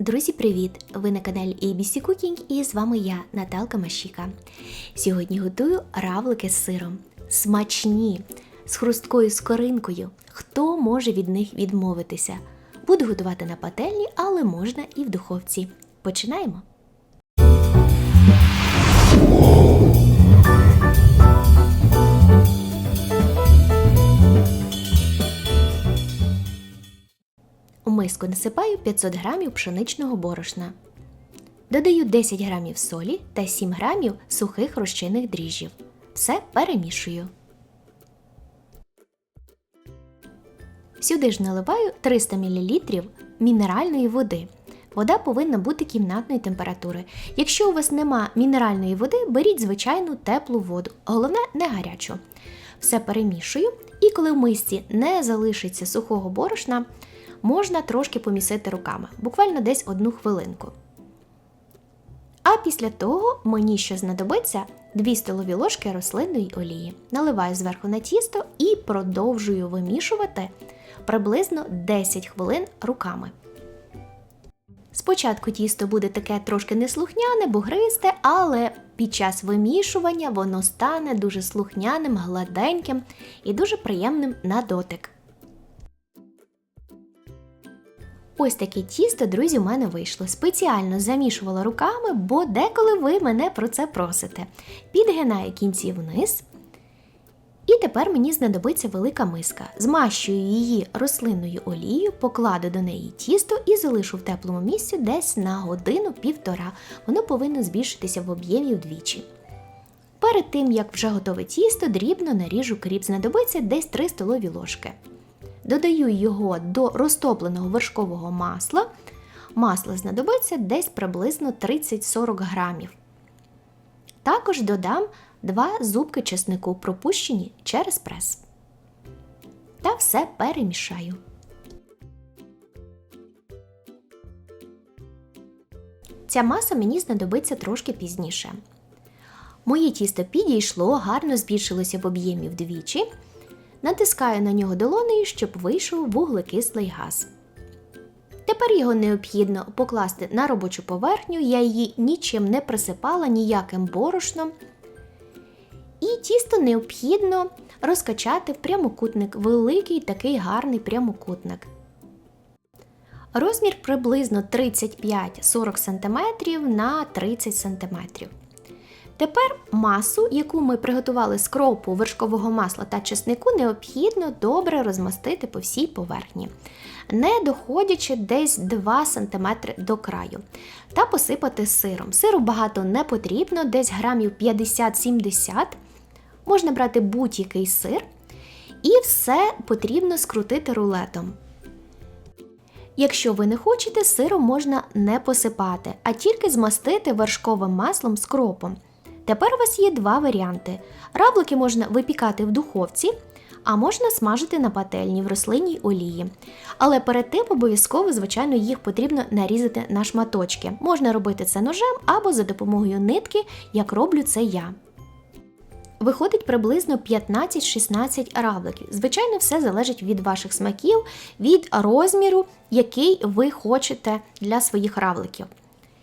Друзі, привіт! Ви на каналі ABC Cooking і з вами я, Наталка Машіка. Сьогодні готую равлики з сиром. Смачні, з хрусткою скоринкою. Хто може від них відмовитися? Буду готувати на пательні, але можна і в духовці. Починаємо! Миску насипаю 500 грамів пшеничного борошна. Додаю 10 грамів солі та 7 грамів сухих розчинних дріжджів. Все перемішую. Сюди ж наливаю 300 мл мінеральної води. Вода повинна бути кімнатної температури. Якщо у вас нема мінеральної води, беріть звичайну теплу воду, головне не гарячу. Все перемішую, і коли в мисці не залишиться сухого борошна, можна трошки помісити руками, буквально десь одну хвилинку. А після того мені ще знадобиться 2 столові ложки рослинної олії. Наливаю зверху на тісто і продовжую вимішувати приблизно 10 хвилин руками. Спочатку тісто буде таке трошки неслухняне, бугристе, але під час вимішування воно стане дуже слухняним, гладеньким і дуже приємним на дотик. Ось таке тісто, друзі, у мене вийшло. Спеціально замішувала руками, бо деколи ви мене про це просите. Підгинаю кінці вниз. І тепер мені знадобиться велика миска. Змащую її рослинною олією, покладу до неї тісто і залишу в теплому місці десь на годину-півтора. Воно повинно збільшитися в об'ємі вдвічі. Перед тим, як вже готове тісто, дрібно наріжу кріп, знадобиться десь 3 столові ложки. Додаю його до розтопленого вершкового масла. Масло знадобиться десь приблизно 30-40 грамів. Також додам 2 зубки чеснику, пропущені через прес. Та все перемішаю. Ця маса мені знадобиться трошки пізніше. Моє тісто підійшло, гарно збільшилося в об'ємі вдвічі. Натискаю на нього долонею, щоб вийшов вуглекислий газ. Тепер його необхідно покласти на робочу поверхню, я її нічим не присипала, ніяким борошном. І тісто необхідно розкачати в прямокутник, великий такий гарний прямокутник. Розмір приблизно 35-40 см на 30 см. Тепер масу, яку ми приготували з кропу, вершкового масла та чеснику, необхідно добре розмастити по всій поверхні, не доходячи десь 2 см до краю, та посипати сиром. Сиру багато не потрібно, десь грамів 50-70 Можна брати будь-який сир, і все потрібно скрутити рулетом. Якщо ви не хочете, сиром можна не посипати, а тільки змастити вершковим маслом з кропом. Тепер у вас є два варіанти. Равлики можна випікати в духовці, а можна смажити на пательні в рослинній олії. Але перед тим обов'язково, звичайно, їх потрібно нарізати на шматочки. Можна робити це ножем або за допомогою нитки, як роблю це я. Виходить приблизно 15-16 равликів. Звичайно, все залежить від ваших смаків, від розміру, який ви хочете для своїх равликів.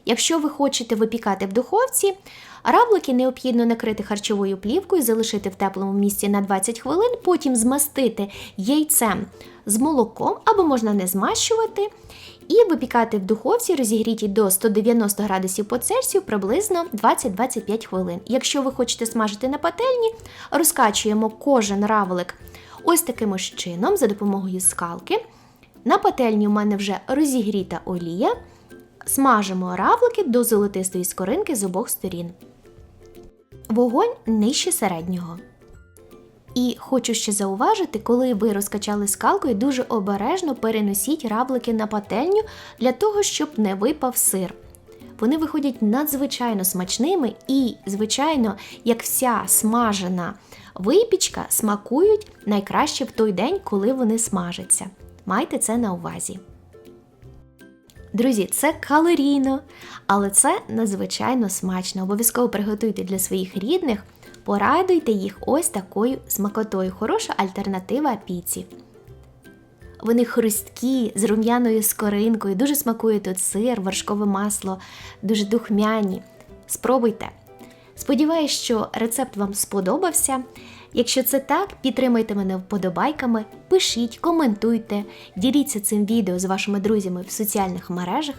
Якщо ви хочете випікати в духовці, равлики необхідно накрити харчовою плівкою, залишити в теплому місці на 20 хвилин, потім змастити яйцем з молоком або можна не змащувати, і випікати в духовці, розігрітій до 190 градусів по Цельсію приблизно 20-25 хвилин. Якщо ви хочете смажити на пательні, розкачуємо кожен равлик ось таким чином за допомогою скалки. На пательні у мене вже розігріта олія. Смажимо равлики до золотистої скоринки з обох сторін. Вогонь нижче середнього. І хочу ще зауважити, коли ви розкачали скалкою, дуже обережно переносіть равлики на пательню для того, щоб не випав сир. Вони виходять надзвичайно смачними і, звичайно, як вся смажена випічка, смакують найкраще в той день, коли вони смажаться. Майте це на увазі. Друзі, це калорійно, але це надзвичайно смачно. Обов'язково приготуйте для своїх рідних, порадуйте їх ось такою смакотою. Хороша альтернатива піці. Вони хрусткі, з рум'яною скоринкою, дуже смакує тут сир, вершкове масло, дуже духмяні. Спробуйте. Сподіваюсь, що рецепт вам сподобався. Якщо це так, підтримайте мене вподобайками, пишіть, коментуйте, діліться цим відео з вашими друзями в соціальних мережах.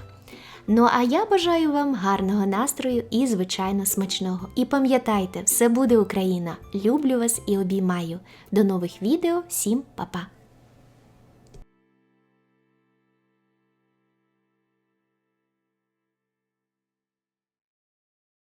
Ну а я бажаю вам гарного настрою і, звичайно, смачного. І пам'ятайте, все буде Україна! Люблю вас і обіймаю. До нових відео, всім па-па!